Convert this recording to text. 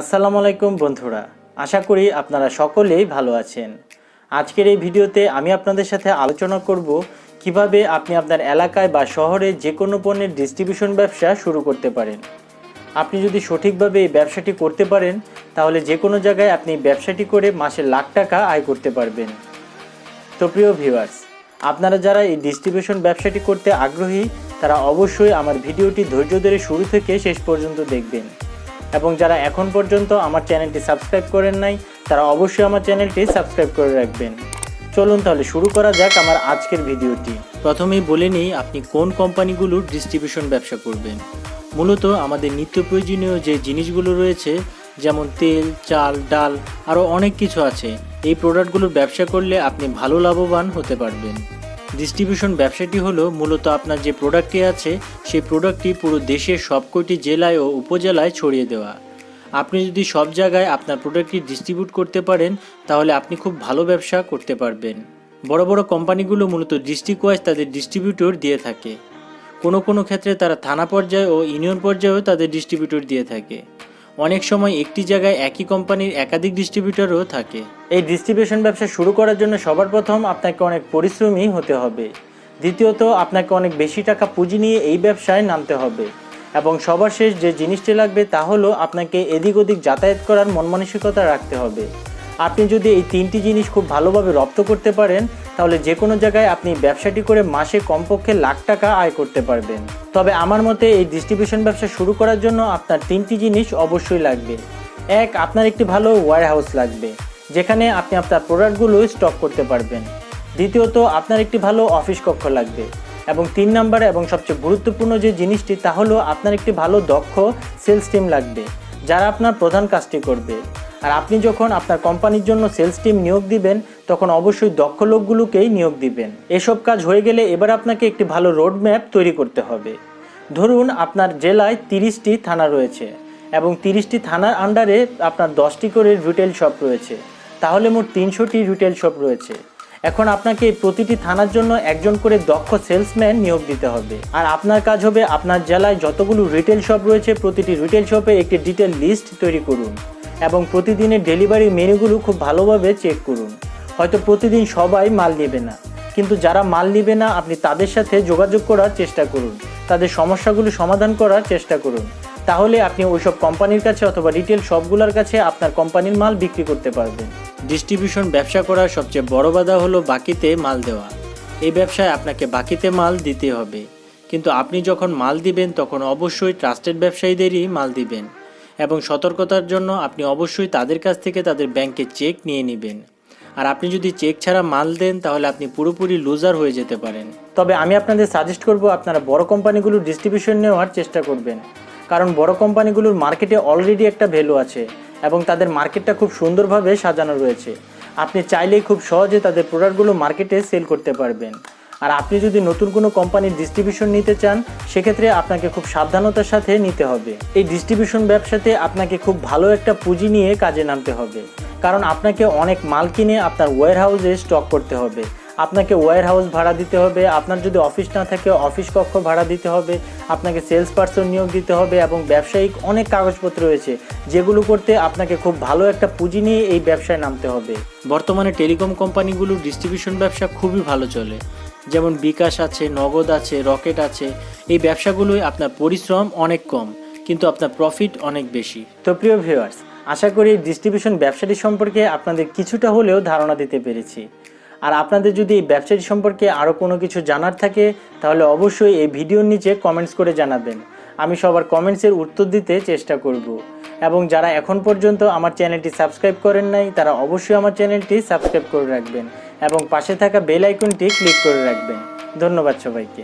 আসসালামু আলাইকুম বন্ধুরা, আশা করি আপনারা সকলেই ভালো আছেন। আজকের এই ভিডিওতে আমি আপনাদের সাথে আলোচনা করব কীভাবে আপনি আপনার এলাকায় বা শহরে যে কোনো পণ্যের ডিস্ট্রিবিউশন ব্যবসা শুরু করতে পারেন। আপনি যদি সঠিকভাবে এই ব্যবসাটি করতে পারেন, তাহলে যে কোনো জায়গায় আপনি ব্যবসাটি করে মাসে লাখ টাকা আয় করতে পারবেন। তো প্রিয় ভিউয়ার্স আপনারা যারা এই ডিস্ট্রিবিউশন ব্যবসাটি করতে আগ্রহী, তারা অবশ্যই আমার ভিডিওটি ধৈর্য ধরে শুরু থেকে শেষ পর্যন্ত দেখবেন। এবং যারা এখন পর্যন্ত আমার চ্যানেলটি সাবস্ক্রাইব করেন নাই, তারা অবশ্যই আমার চ্যানেলটি সাবস্ক্রাইব করে রাখবেন। চলুন তাহলে শুরু করা যাক আমার আজকের ভিডিওটি। প্রথমেই বলে নিই আপনি কোন কোম্পানিগুলোর ডিস্ট্রিবিউশন ব্যবসা করবেন। মূলত আমাদের নিত্য প্রয়োজনীয় যে জিনিসগুলো রয়েছে, যেমন তেল, চাল, ডাল, আরও অনেক কিছু আছে। এই প্রোডাক্টগুলোর ব্যবসা করলে আপনি ভালো লাভবান হতে পারবেন। ডিস্ট্রিবিউশন ব্যবসাটি হলো মূলত আপনার যে প্রোডাক্টটি আছে, সেই প্রোডাক্টটি পুরো দেশের সবকটি জেলায় ও উপজেলায় ছড়িয়ে দেওয়া। আপনি যদি সব জায়গায় আপনার প্রোডাক্টটি ডিস্ট্রিবিউট করতে পারেন, তাহলে আপনি খুব ভালো ব্যবসা করতে পারবেন। বড় বড় কোম্পানিগুলো মূলত ডিস্ট্রিক্ট ওয়াইজ তাদের ডিস্ট্রিবিউটর দিয়ে থাকে। কোনো কোনো ক্ষেত্রে তারা থানা পর্যায়ে ও ইউনিয়ন পর্যায়েও তাদের ডিস্ট্রিবিউটর দিয়ে থাকে। অনেক সময় একটি জায়গায় একই কোম্পানির একাধিক ডিস্ট্রিবিউটরও থাকে। এই ডিস্ট্রিবিউশন ব্যবসা শুরু করার জন্য সবার প্রথম আপনাকে অনেক পরিশ্রমী হতে হবে। দ্বিতীয়ত, আপনাকে অনেক বেশি টাকা পুঁজি নিয়ে এই ব্যবসায় নামতে হবে। এবং সবার শেষ যে জিনিসটি লাগবে তা হলো আপনাকে এদিক ওদিক যাতায়াত করার মন মানসিকতা রাখতে হবে। আপনি যদি এই তিনটি জিনিস খুব ভালোভাবে রপ্ত করতে পারেন তাহলে যে কোনো জায়গায় আপনি ব্যবসাটি করে মাসে কমপক্ষে লাখ টাকা আয় করতে পারবেন। তবে আমার মতে এই ডিস্ট্রিবিউশন ব্যবসা শুরু করার জন্য আপনার তিনটি জিনিস অবশ্যই লাগবে। এক, আপনার একটি ভালো ওয়্যার হাউস লাগবে, যেখানে আপনি আপনার প্রোডাক্টগুলো স্টক করতে পারবেন। দ্বিতীয়ত, আপনার একটি ভালো অফিস কক্ষ লাগবে। এবং তিন নম্বরে এবং সবচেয়ে গুরুত্বপূর্ণ যে জিনিসটি, তা হলো আপনার একটি ভালো দক্ষ সেলস টিম লাগবে, যারা আপনার প্রধান কাজটি করবে। আর আপনি যখন আপনার কোম্পানির জন্য সেলস টিম নিয়োগ দিবেন, তখন অবশ্যই দক্ষ লোকগুলোকেই নিয়োগ দিবেন। এসব কাজ হয়ে গেলে এবার আপনাকে একটি ভালো রোড ম্যাপ তৈরি করতে হবে। ধরুন আপনার জেলায় তিরিশটি থানা রয়েছে এবং তিরিশটি থানার আন্ডারে আপনার দশটি করে রিটেল শপ রয়েছে। তাহলে মোট তিনশোটি রিটেল শপ রয়েছে। এখন আপনাকে প্রতিটি থানার জন্য একজন করে দক্ষ সেলসম্যান নিয়োগ দিতে হবে। আর আপনার কাজ হবে আপনার জেলায় যতগুলো রিটেল শপ রয়েছে, প্রতিটি রিটেল শপে একটি ডিটেল লিস্ট তৈরি করুন। এবং প্রতিদিনের ডেলিভারি মেনুগুলো খুব ভালোভাবে চেক করুন। হয়তো প্রতিদিন সবাই মাল নেবে না। কিন্তু যারা মাল নেবে না, আপনি তাদের সাথে যোগাযোগ করার চেষ্টা করুন। তাদের সমস্যাগুলো সমাধান করার চেষ্টা করুন। তাহলে আপনি ওইসব কোম্পানির কাছে অথবা রিটেল শপগুলোর কাছে আপনার কোম্পানির মাল বিক্রি করতে পারবেন। ডিস্ট্রিবিউশন ব্যবসা করার সবচেয়ে বড় বাধা হলো বাকিতে মাল দেওয়া। এই ব্যবসায় আপনাকে বাকিতে মাল দিতে হবে। কিন্তু আপনি যখন মাল দিবেন, তখন অবশ্যই ট্রাস্টেড ব্যবসায়ীদেরই মাল দিবেন। এবং সতর্কতার জন্য আপনি অবশ্যই তাদের কাছ থেকে তাদের ব্যাংকে চেক নিয়ে নেবেন। আর আপনি যদি চেক ছাড়া মাল দেন, তাহলে আপনি পুরোপুরি লুজার হয়ে যেতে পারেন। তবে আমি আপনাদের সাজেস্ট করব, আপনারা বড় কোম্পানিগুলোর ডিস্ট্রিবিউশন নেওয়ার চেষ্টা করবেন। কারণ বড় কোম্পানিগুলোর মার্কেটে অলরেডি একটা ভ্যালু আছে এবং তাদের মার্কেটটা খুব সুন্দরভাবে সাজানো রয়েছে। আপনি চাইলেই খুব সহজে তাদের প্রোডাক্টগুলো মার্কেটে সেল করতে পারবেন। আর আপনি যদি নতুন কোনো কোম্পানির ডিস্ট্রিবিউশন নিতে চান, সেক্ষেত্রে আপনাকে খুব সাবধানতার সাথে নিতে হবে। এই ডিস্ট্রিবিউশন ব্যবসাতে আপনাকে খুব ভালো একটা পুঁজি নিয়ে কাজে নামতে হবে। কারণ আপনাকে অনেক মাল কিনে আপনার ওয়্যার হাউসে স্টক করতে হবে। আপনাকে ওয়্যার হাউস ভাড়া দিতে হবে, আপনার যদি অফিস না থাকে অফিস কক্ষ ভাড়া দিতে হবে, আপনাকে সেলস পার্সন নিয়োগ দিতে হবে এবং ব্যবসায়িক অনেক কাগজপত্র রয়েছে, যেগুলো করতে আপনাকে খুব ভালো একটা পুঁজি নিয়ে এই ব্যবসায় নামতে হবে। বর্তমানে টেলিকম কোম্পানিগুলোর ডিস্ট্রিবিউশন ব্যবসা খুবই ভালো চলে। যেমন বিকাশ আছে, নগদ আছে, রকেট আছে, এই ব্যবসাগুলোই আপনার পরিশ্রম অনেক কম, কিন্তু আপনার প্রফিট অনেক বেশি। তো প্রিয় ভিউয়ার্স আশা করি ডিস্ট্রিবিউশন ব্যবসাটি সম্পর্কে আপনাদের কিছুটা হলেও ধারণা দিতে পেরেছি। আর আপনাদের যদি এই ব্যবসাটি সম্পর্কে আরও কোনো কিছু জানার থাকে, তাহলে অবশ্যই এই ভিডিওর নিচে কমেন্টস করে জানাবেন। আমি সবার কমেন্টসের উত্তর দিতে চেষ্টা করব। এবং যারা এখন পর্যন্ত আমার চ্যানেলটি সাবস্ক্রাইব করেন নাই, তারা অবশ্যই আমার চ্যানেলটি সাবস্ক্রাইব করে রাখবেন। এবং পাশে থাকা বেল আইকনটি ক্লিক করে রাখবেন। ধন্যবাদ সবাইকে।